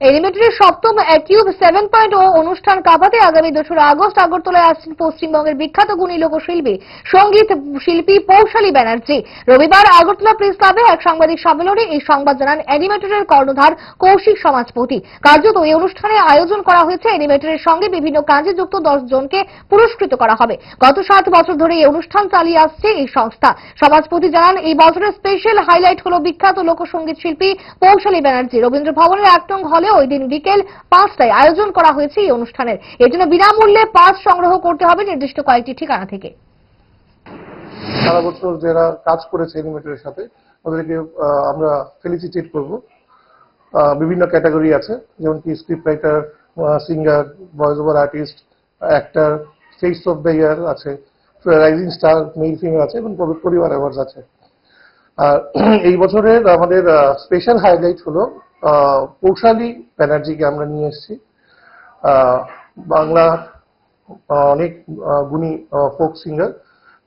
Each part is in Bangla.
এলিমেন্টারির সপ্তম কিউব সেভেন পয়েন্ট ও অনুষ্ঠান কাপাতে আগামী দোসরা আগস্ট আগরতলায় আসছেন পশ্চিমবঙ্গের বিখ্যাত গুণী লোকশিল্পী সংগীত শিল্পী পৌশালী ব্যানার্জি। রবিবার আগরতলা প্রেস ক্লাবে এক সাংবাদিক সম্মেলনে এই সংবাদ জানান অ্যানিমেটরের কর্ণধার কৌশিক সমাজপতি। কার্যত এই অনুষ্ঠানে আয়োজন করা হয়েছে অ্যানিমেটরের সঙ্গে বিভিন্ন কাজে যুক্ত দশ জনকে পুরস্কৃত করা হবে। গত সাত বছর ধরে এই অনুষ্ঠান চালিয়ে আসছে এই সংস্থা। সমাজপতি জানান, এই বছরের স্পেশাল হাইলাইট হল বিখ্যাত লোকসঙ্গীত শিল্পী পৌশালী ব্যানার্জি। রবীন্দ্র ভবনের এক নং হলে ওই দিন বিকেল পাঁচটায় আয়োজন করা হয়েছে এই অনুষ্ঠানের। এর জন্য বিনামূল্যে পাস সংগ্রহ করতে হবে নির্দিষ্ট কয়েকটি ঠিকানা থেকে। সারা বছর যারা কাজ করেছে অ্যানিমেটরের সাথে, ওদেরকে আমরা ফেলিসিটেট করব। বিভিন্ন ক্যাটাগরি আছে, যেমন কি script writer singer voice over artist actor face of the year আছে রাইজিং স্টার মেল ফিমেল আছে, এবং পরিবার অ্যাওয়ার্ডস আছে। আর এই বছরের আমাদের স্পেশাল হাইলাইট হলো পৌশালী ব্যানার্জিকে আমরা নিয়ে এসেছি। বাংলার অনেক গুণী ফোক সিঙ্গার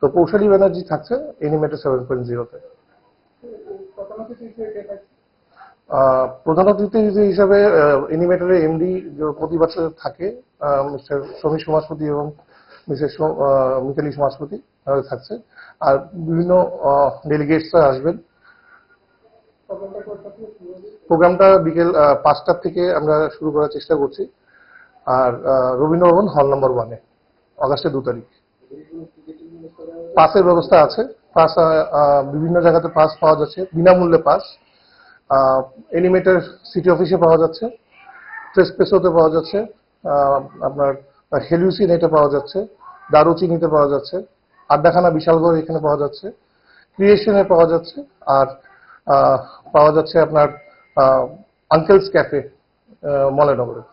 তো কৌশলী ব্যানার্জি থাকছে এনিমেটর সেভেন পয়েন্ট জিরোতে প্রধান অতিথি হিসাবে এনিমেটরের এমডি প্রতি বছর থাকে মিস্টার সমীর সমাজপতি এবং মিসেস মিতালি সমাজপতি। থাকছে। আর বিভিন্ন ডেলিগেটসরা আসবেন। প্রোগ্রামটা বিকেল পাঁচটার থেকে আমরা শুরু করার চেষ্টা করছি। আর রবীন্দ্রভবন হল নম্বর ওয়ানে, অগাস্টের দু তারিখ। পাসের ব্যবস্থা আছে। পাস বিভিন্ন জায়গাতে পাস পাওয়া যাচ্ছে। বিনামূল্যে পাস। এনিমেটার সিটি অফিসে পাওয়া যাচ্ছে। ট্রেসপেসোতে পাওয়া যাচ্ছে। আপনার হেলিউসিনেটে পাওয়া যাচ্ছে। দারুচিনিতে পাওয়া যাচ্ছে। আড্ডাখানা, বিশালগড় এখানে পাওয়া যাচ্ছে। ক্রিয়েশনে পাওয়া যাচ্ছে। আর পাওয়া যাচ্ছে আপনার আঙ্কেলস ক্যাফে মলেনগরে